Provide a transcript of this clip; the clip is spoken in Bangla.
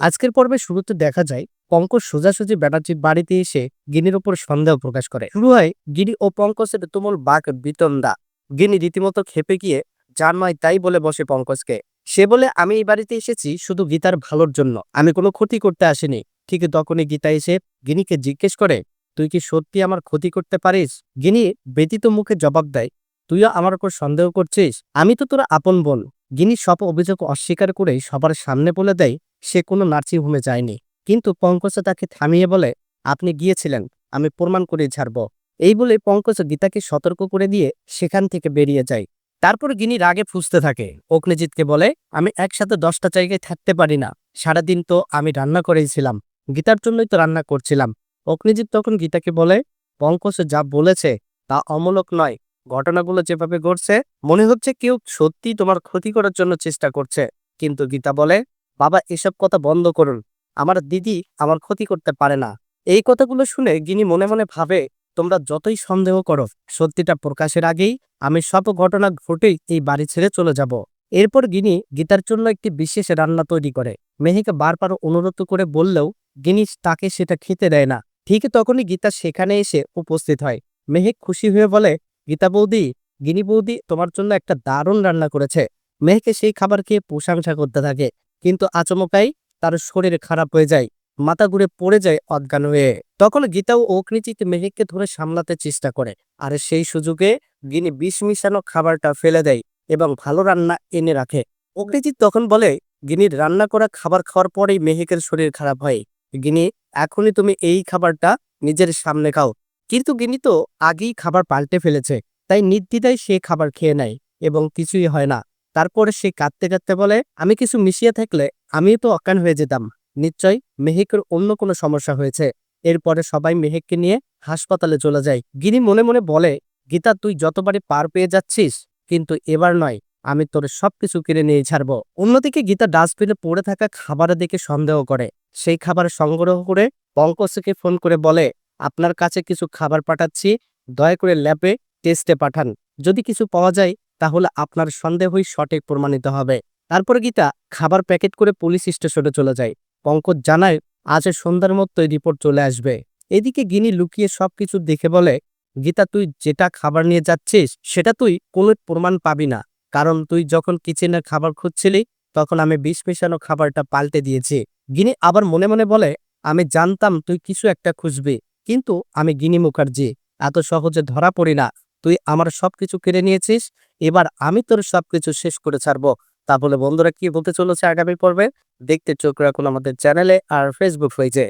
আজকের পর্বে শুরুতে দেখা যায় পঙ্কজ সোজাসুজি ব্যানার্জির বাড়িতে এসে গিনির ওপর সন্দেহ প্রকাশ করে। শুরু হয় গিনি ও পঙ্কজের তুমুল বাক বিতন্দা গিনি রীতিমতো খেপে গিয়ে নয় তাই বলে বসে পঙ্কজকে। সে বলে, আমি এই বাড়িতে এসেছি শুধু গীতার ভালোর জন্য। আমি কোনো ক্ষতি করতে আসিনি। ঠিক তখনই গীতা এসে গিনিকে জিজ্ঞেস করে, তুই কি সত্যি আমার ক্ষতি করতে পারিস? গিনি ব্যতীত মুখে জবাব দেয়, তুইও আমার উপর সন্দেহ করছিস? আমি তো তোর আপন বোন। গিনি সব অভিযোগ অস্বীকার করে সবার সামনে বলে দেয়, সে কোনো নার্সিংহোমে যায়নি। কিন্তু পঙ্কজ তাকে থামিয়ে বলে, আপনি গিয়েছিলেন, আমি প্রমাণ করে ছাড়ব। এই বলে পঙ্কজ গীতাকে সতর্ক করে দিয়ে সেখান থেকে বেরিয়ে যায়। তারপর গিনি রাগে ফুসতে থাকে। অগ্নিজিৎকে বলে, আমি একসাথে দশটা জায়গায় থাকতে পারি না। সারাদিন তো আমি রান্না করেছিলাম গীতার জন্যই তো রান্না করছিলাম। অগ্নিজিৎ তখন গীতাকে বলে, পঙ্কজ যা বলেছে তা অমূলক নয়। ঘটনাগুলো যেভাবে ঘটছে, মনে হচ্ছে কেউ সত্যি তোমার ক্ষতি করার জন্য চেষ্টা করছে। কিন্তু গীতা বলে, বাবা, এসব কথা বন্ধ করুন। আমার দিদি আমার ক্ষতি করতে পারে না। এই কথাগুলো শুনে গিনি মনে মনে ভাবে, তোমরা যতই সন্দেহ করো, সত্যিটা প্রকাশের আগেই আমি সব ঘটনা ঘটেই এই বাড়ি ছেড়ে চলে যাব। এরপর গিনি গীতার জন্য একটি বিশেষ রান্না তৈরি করে। মেহেকে বারবার অনুরোধ করে বললেও গিনি তাকে সেটা খেতে দেয় না। ঠিক তখনই গীতা সেখানে এসে উপস্থিত হয়। মেহেক খুশি হয়ে বলে গীতা বৌদি, গিনি বৌদি তোমার জন্য একটা দারুণ রান্না করেছে। মেহেকে সেই খাবার খেয়ে প্রশংসা করতে থাকে, কিন্তু আচমকাই তার শরীর খারাপ হয়ে যায়, মাথা ঘুরে পড়ে যায় অজ্ঞান হয়ে। তখন গীতা ও মেহেককে ধরে সামলাতে চেষ্টা করে, আর সেই সুযোগে গিনি বিষ মিশানো খাবারটা ফেলে দেয় এবং ভালো রান্না এনে রাখে। অগ্নিজিৎ তখন বলে, গিনির রান্না করা খাবার খাওয়ার পরেই মেহেকের শরীর খারাপ হয়। গিনি, এখনই তুমি এই খাবারটা নিজের সামনে খাও কিন্তু গিনি তো আগেই খাবার পাল্টে ফেলেছে, তাই নির্দ্বিধায় সে খাবার খেয়ে নেয় এবং কিছুই হয় না। তারপরে সে কাঁদতে কাঁদতে বলে, আমি কিছু মিশিয়ে থাকলে আমিও তো অজ্ঞান হয়ে যেতাম। নিশ্চয় মেহেকের অন্য কোনো সমস্যা হয়েছে। এরপরে সবাই মেহেককে নিয়ে হাসপাতালে চলে যায়। গিনি মনে মনে বলে, গীতা, তুই যতবারই পার পেয়ে যাচ্ছিস, কিন্তু এবার নয়, আমি তোর সবকিছু কিনে নিয়ে ছাড়ব। অন্যদিকে গীতা ডাস্টবিনে পড়ে থাকা খাবারের দিকে সন্দেহ করে। সেই খাবার সংগ্রহ করে পঙ্কজকে ফোন করে বলে আপনার কাছে কিছু খাবার পাঠাচ্ছি, দয়া করে ল্যাবে টেস্টে পাঠান। যদি কিছু পাওয়া যায়, তাহলে আপনার সন্দেহই সঠিক প্রমাণিত হবে। তারপর গীতা খাবার প্যাকেট করে পুলিশ স্টেশনে চলে যায়। পঙ্কজ জানায়, আজ সন্ধ্যার মধ্যেই রিপোর্ট চলে আসবে। এদিকে গিনি লুকিয়ে সবকিছু দেখে বলে, গীতা, তুই যেটা খাবার নিয়ে যাচ্ছিস, সেটা তুই কোনো প্রমাণ পাবি না। কারণ তুই যখন কিচেনের খাবার খুঁজছিলি, তখন আমি বিষ মেশানো খাবারটা পাল্টে দিয়েছি। গিনি আবার মনে মনে বলে, আমি জানতাম তুই কিছু একটা খুঁজবি। কিন্তু আমি গিনি মুখার্জি, এত সহজে ধরা পড়ি না। তুই আমার সবকিছু কেড়ে নিয়েছিস, এবার আমি তোর সবকিছু শেষ করে ছাড়বো। তা বলে বন্ধুরা কি বলতে চলেছে আগামী পর্বে? দেখতে চোখ রাখুন আমাদের চ্যানেলে আর ফেসবুক পেজে